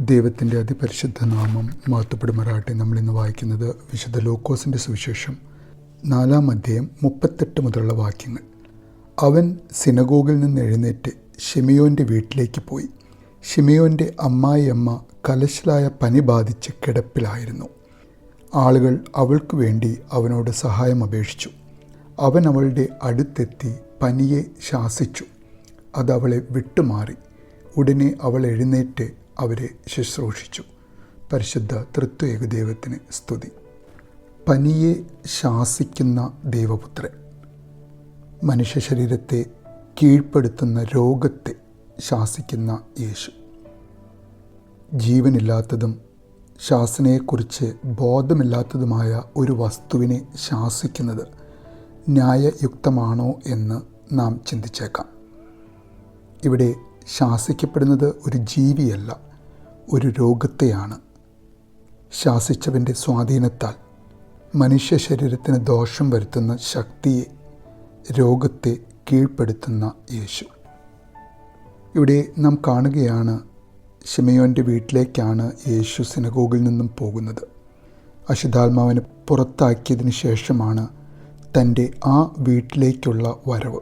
ദൈവത്തിന്റെ അതിപരിശുദ്ധ നാമം മഹത്വപ്പെടുമാറാട്ടെ നമ്മളിന്ന് വായിക്കുന്നത് വിശുദ്ധ ലോക്കോസിന്റെ സുവിശേഷം നാലാം അധ്യായം മുപ്പത്തെട്ട് മുതലുള്ള വാക്യങ്ങൾ. അവൻ സിനഗോഗിൽ നിന്ന് എഴുന്നേറ്റ് ഷിമിയോന്റെ വീട്ടിലേക്ക് പോയി. ഷിമിയോന്റെ അമ്മായിയമ്മ കലശലായ പനി ബാധിച്ച് കിടപ്പിലായിരുന്നു. ആളുകൾ അവൾക്ക് വേണ്ടി അവനോട് സഹായം അപേക്ഷിച്ചു. അവൻ അവളുടെ അടുത്തെത്തി പനിയെ ശാസിച്ചു. അതവളെ വിട്ടുമാറി. ഉടനെ അവൾ എഴുന്നേറ്റ് അവരെ ശുശ്രൂഷിച്ചു. പരിശുദ്ധ തൃത്വേക ദൈവത്തിന് സ്തുതി. പനിയെ ശാസിക്കുന്ന ദൈവപുത്രൻ മനുഷ്യ ശരീരത്തെ കീഴ്പ്പെടുത്തുന്ന രോഗത്തെ ശാസിക്കുന്ന യേശു. ജീവനില്ലാത്തതും ശാസനയെക്കുറിച്ച് ബോധമില്ലാത്തതുമായ ഒരു വസ്തുവിനെ ശാസിക്കുന്നത് ന്യായയുക്തമാണോ എന്ന് നാം ചിന്തിച്ചേക്കാം. ഇവിടെ ശാസിക്കപ്പെടുന്നത് ഒരു ജീവിയല്ല ഒരു രോഗത്തെയാണ്. ശാസിച്ചവന്റെ സ്വാധീനത്താൽ മനുഷ്യ ശരീരത്തിന് ദോഷം വരുത്തുന്ന ശക്തിയെ രോഗത്തെ കീഴ്പ്പെടുത്തുന്ന യേശു. ഇവിടെ നാം കാണുകയാണ് ഷിമയോന്റെ വീട്ടിലേക്കാണ് യേശു സിനഗോഗിൽ നിന്നും പോകുന്നത്. അശുദ്ധാത്മാവിനെ പുറത്താക്കിയതിന് ശേഷമാണ് തന്റെ ആ വീട്ടിലേക്കുള്ള വരവ്.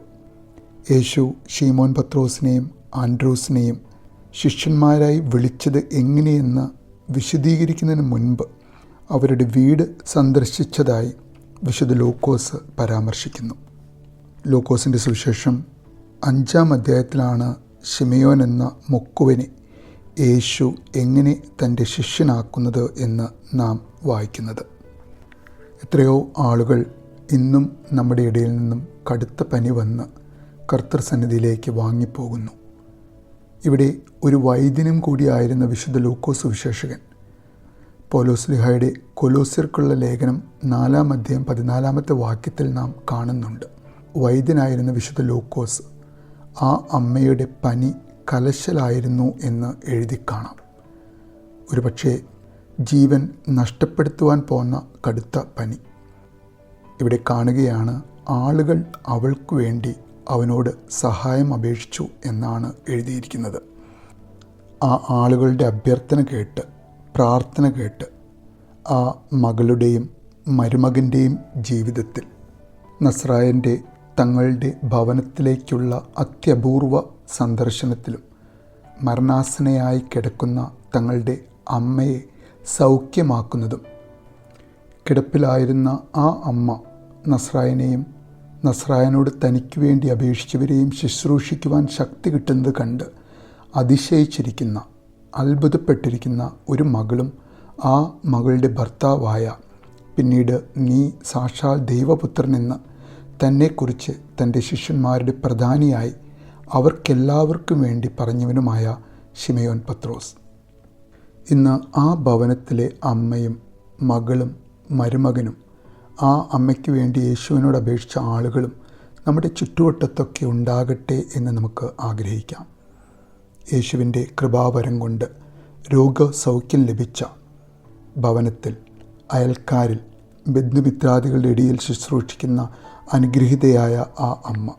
യേശു ഷീമോൻ പത്രോസിനെയും ആൻഡ്രൂസിനെയും ശിഷ്യന്മാരായി വിളിച്ചത് എങ്ങനെയെന്ന് വിശദീകരിക്കുന്നതിന് മുൻപ് അവരുടെ വീട് സന്ദർശിച്ചതായി വിശുദ്ധ ലൂക്കോസ് പരാമർശിക്കുന്നു. ലൂക്കോസിന്റെ സുവിശേഷം അഞ്ചാം അധ്യായത്തിലാണ് ഷിമയോൻ എന്ന മുക്കുവനെ യേശു എങ്ങനെ തന്റെ ശിഷ്യനാക്കുന്നത് എന്ന് നാം വായിക്കുന്നത്. എത്രയോ ആളുകൾ ഇന്നും നമ്മുടെ ഇടയിൽ നിന്നും കടുത്ത പനി വന്ന് കർത്തൃസന്നിധിയിലേക്ക് വാങ്ങിപ്പോകുന്നു. ഇവിടെ ഒരു വൈദ്യനും കൂടിയായിരുന്ന വിശുദ്ധ ലൂക്കോസ് വിശേഷകൻ പോലോസ്ലിഹയുടെ കൊലോസിർക്കുള്ള ലേഖനം നാലാം അധ്യായം പതിനാലാമത്തെ വാക്യത്തിൽ നാം കാണുന്നുണ്ട്. വൈദ്യനായിരുന്ന വിശുദ്ധ ലൂക്കോസ് ആ അമ്മയുടെ പനി കലശലായിരുന്നു എന്ന് എഴുതി കാണാം. ഒരുപക്ഷെ ജീവൻ നഷ്ടപ്പെടുത്തുവാൻ പോന്ന കടുത്ത പനി. ഇവിടെ കാണുകയാണ് ആളുകൾ അവൾക്ക് വേണ്ടി അവനോട് സഹായം അപേക്ഷിച്ചു എന്നാണ് എഴുതിയിരിക്കുന്നത്. ആ ആളുകളുടെ അഭ്യർത്ഥന കേട്ട് പ്രാർത്ഥന കേട്ട് ആ മകളുടെയും മരുമകന്റെയും ജീവിതത്തിൽ നസ്രായന്റെ തങ്ങളുടെ ഭവനത്തിലേക്കുള്ള അത്യപൂർവ സന്ദർശനത്തിലും മരണാസനയായി കിടക്കുന്ന തങ്ങളുടെ അമ്മയെ സൗഖ്യമാക്കുന്നതും കിടപ്പിലായിരുന്ന ആ അമ്മ നസ്രായനെയും നസ്രായനോട് തനിക്ക് വേണ്ടി അപേക്ഷിച്ചവരെയും ശുശ്രൂഷിക്കുവാൻ ശക്തി കിട്ടുന്നത് കണ്ട് അതിശയിച്ചിരിക്കുന്ന അത്ഭുതപ്പെട്ടിരിക്കുന്ന ഒരു മകളും ആ മകളുടെ ഭർത്താവായ പിന്നീട് നീ സാക്ഷാൽ ദൈവപുത്രനെന്ന് തന്നെക്കുറിച്ച് തന്റെ ശിഷ്യന്മാരുടെ പ്രധാനിയായി അവർക്കെല്ലാവർക്കും വേണ്ടി പറഞ്ഞവനുമായ ഷിമയോൻ പത്രോസ്. ഇന്ന് ആ ഭവനത്തിലെ അമ്മയും മകളും മരുമകനും ആ അമ്മയ്ക്ക് വേണ്ടി യേശുവിനോട് അപേക്ഷിച്ച ആളുകളും നമ്മുടെ ചുറ്റുവട്ടത്തൊക്കെ ഉണ്ടാകട്ടെ എന്ന് നമുക്ക് ആഗ്രഹിക്കാം. യേശുവിന്റെ കൃപാവരം കൊണ്ട് രോഗസൗഖ്യം ലഭിച്ച ഭവനത്തിൽ അയൽക്കാരിൽ ബന്ധുമിത്രാദികളുടെ ഇടയിൽ ശുശ്രൂഷിക്കുന്ന അനുഗ്രഹീതയായ ആ അമ്മ.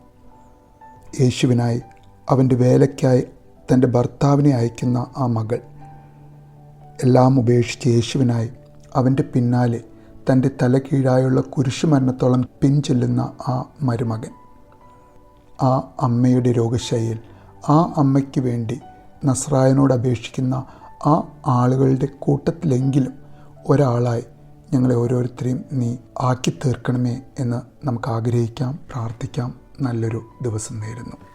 യേശുവിനായി അവന്റെ വേലയ്ക്കായി തന്റെ ഭർത്താവിനെ അയക്കുന്ന ആ മകൾ. എല്ലാം ഉപേക്ഷിച്ച് യേശുവിനായി അവന്റെ പിന്നാലെ തന്റെ തല കീഴായുള്ള കുരിശുമരണത്തോളം പിൻചെല്ലുന്ന ആ മരുമകൻ. ആ അമ്മയുടെ രോഗശൈലിയിൽ ആ അമ്മയ്ക്ക് വേണ്ടി നസ്രായനോട് അപേക്ഷിക്കുന്ന ആ ആളുകളുടെ കൂട്ടത്തിലെങ്കിലും ഒരാളായി ഞങ്ങളെ ഓരോരുത്തരെയും നീ ആക്കി തീർക്കണമേ എന്ന് നമുക്ക് ആഗ്രഹിക്കാം പ്രാർത്ഥിക്കാം. നല്ലൊരു ദിവസം നേരുന്നു.